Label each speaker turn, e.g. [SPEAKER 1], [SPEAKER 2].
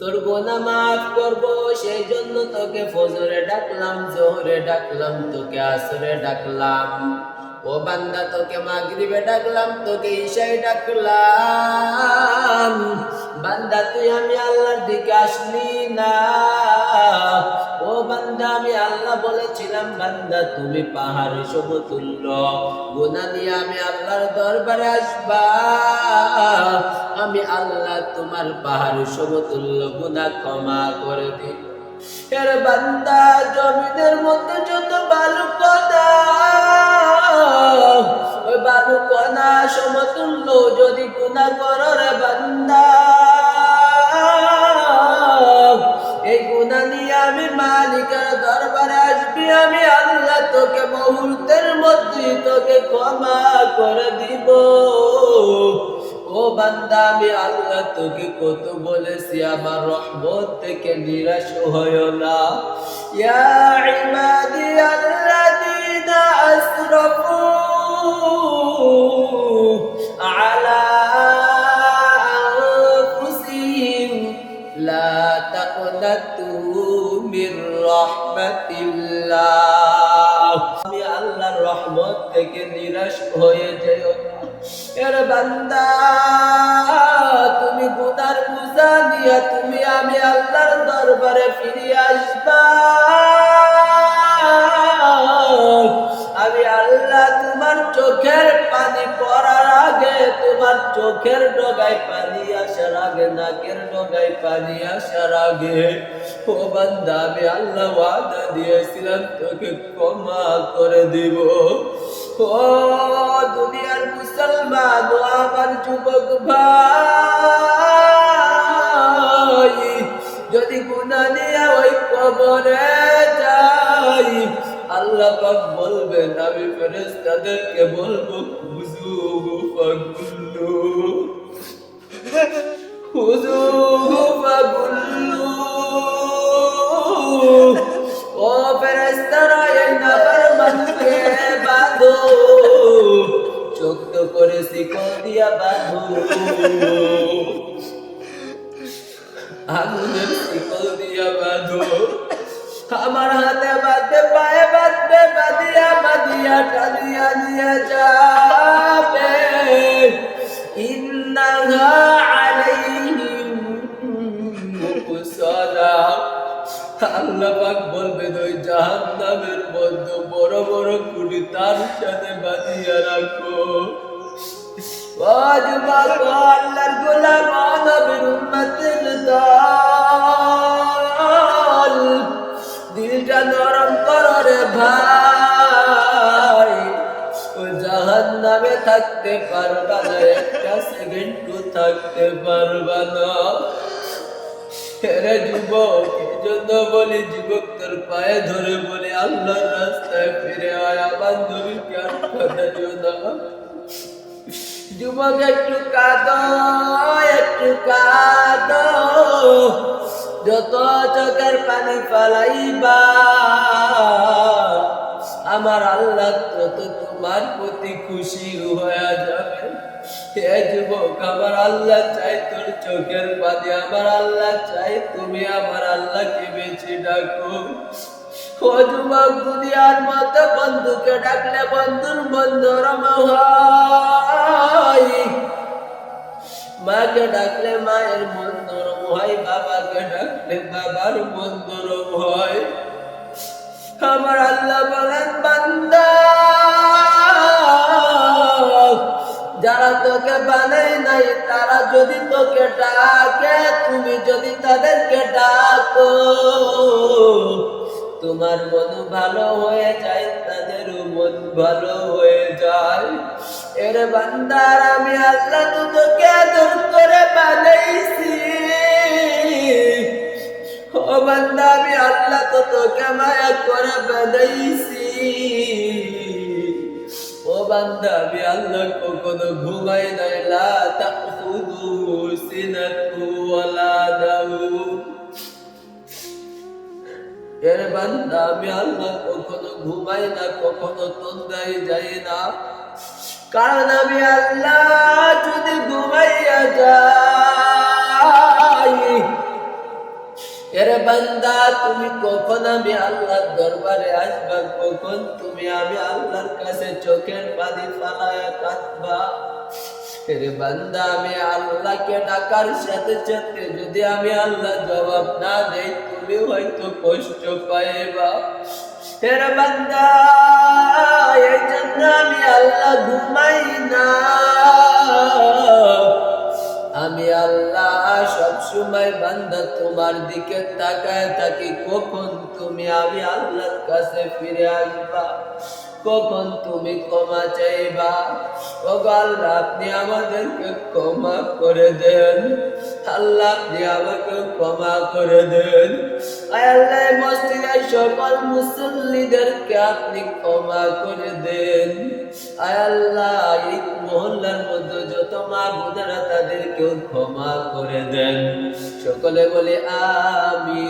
[SPEAKER 1] তোর গোনা মাফ করব সেই জন্য তোকে ফজরে ডাকলাম জোরে ডাকলাম, তোকে আসরে ডাকলাম। ও বান্দা, তোকে মাগরিবে ডাকলাম, তোকে ঈশায় ডাকলাম। বান্দা, তুই আমি আল্লাহর দিকে আসলি না। ও বান্দা, আমি আল্লাহ বলেছিলাম, বান্দা, তুমি পাহাড় সমতুল্য। গুনা নিয়ে আমি আল্লাহর দরবারে আসবা। আমি আল্লাহ তোমার পাহাড় সমতুল্য গুনা ক্ষমা করে দিই। এর বান্দা, জমিনের মধ্যে যত বালু কণা ওই বালু কণা সমতুল্য, যদি গুণা করো আমি আল্লাহ তোকে মুহূর্তের মধ্যে তোকে ক্ষমা করে দিব। ও বান্দা, আমি আল্লাহ তোকে কত বলেছি, আমার রহমত থেকে নিরাশ হয় না। ইয়া ইবাদি আল্লাযীনা আসরাফু রহমত থেকে নিরাশ হয়ে যেও এর বান্দা, তুমি গুনার বুঝা দিয়া তুমি আমি আল্লাহর দরবারে ফিরে আসবা। আমি আল্লাহ তোমার চোখের পানি পড়ার আগে, তোমার চোখের ডগায় পানি আসার আগে, নাকের ডগায় পানি আসার আগে। ও বান্দা, আমি আল্লাহ ওয়াদা দিয়েছিলাম, তোকে ক্ষমা করে দিব। ও দুনিয়ার মুসলমান ও আমার যুবক ভাই, যদি নিয়ে ওই কবরে যাই, আল্লাহ পাক বলবেন, আমি বলব হুজুহু ফাগুল্লু। ফাগুল্লু। শিকল দিয়া বাঁধো আগুনের দিয়া আমার হাতে বাঁধবে পায়ে বাঁধবে বাঁধিয়া বাঁধিয়া, টানিয়া নিয়ে যাবে। বলবেন ওই জাহান্নামের মধ্যে বড় বড় কুড়ি তার সাথে বাঁধিয়া রাখো। আল্লাহর গোলাম নবীর উম্মতের দল দিলটা নরম করো রে ভাই জাহান্নামে থাকতে পারবা না একটা সেকেন্ডও থাকতে পারবা না হেরে যুবক জন্য বলি যুবক তোর পায়ে ধরে বলে আল্লাহর রাস্তায় ফিরে আয় আমার নবীকে আর কথা দিও যুবক একটু কাঁদ একটু কাঁদ। যত চোখের পানি পালাইবা আমার আল্লাহ তত তোমার প্রতি খুশি হয়ে যাবে। হে যুবক, আমার আল্লাহ চাই তোর চোখের পানি, আমার আল্লাহ চাই তুমি আমার আল্লাহকে বেছে ডাকো। ও যুবক দুনিয়ার মতো বন্ধুকে ডাকলে বন্ধুর বন্ধুর হয় মাকে ডাকলে মায়ের বন্ধুর হয় বাবাকে ডাকলে বাবার বন্ধুর হয় আমার আল্লাহ বলেন, বান্দা, যারা তোকে বানাই নাই, তারা যদি তোকে ডাকে, তুমি যদি তাদেরকে ডাকো তোমার মন ভালো হয়ে যায়, তাদের মন ভালো হয়ে যায়। এর বান্দার আমি আল্লাহ তো তোকে আদর করে বানাইছি। ও বান্দা, আমি আল্লাহ তো তোকে মায়া করে বানাইছি। ও বান্দা, আমি আল্লাহ কখনো ঘুমাই নাই। লা তাখুদুহু সিনাতু ওয়ালা নাউম এর বান্দা, আমি আল্লাহ কখনো ঘুমাই না, কখনো তন্দাই যাই না। কারণ আমি আল্লাহ যদি ঘুমাইয়া যাই এরে বান্দা, তুমি কখন আমি আল্লাহর দরবারে আসবা, কখন তুমি আমি আল্লাহর কাছে চোখের পানি ফালায়া কাঁদবা? এরে বান্দা আমি আল্লাহকে ডাকার সাথে সাথে যদি আমি আল্লাহ জবাব না দেই, তুমি হয়তো কষ্ট পাইবা। এরে বান্দা, এই জন্য আমি আল্লাহ ঘুমাই না। আমি আল্লাহ সব সময় বান্দা, তোমার দিকে তাকায় থাকি, কখন তুমি আমি আল্লাহর কাছে ফিরে আসবা? কখন তুমি ক্ষমা চাইবা? ও আল্লাহ, আপনি আমাদেরকে ক্ষমা করে দেন। আল্লাহ, আপনি আমাকে ক্ষমা করে দেন। আল্লাহ মসজিদের সকল মুসল্লিদেরকে আপনি ক্ষমা করে দেন। আল্লাহ এই মহল্লার মধ্যে যত মা বোনেরা তাদেরকেও ক্ষমা করে দেন। সকলে বলে আমি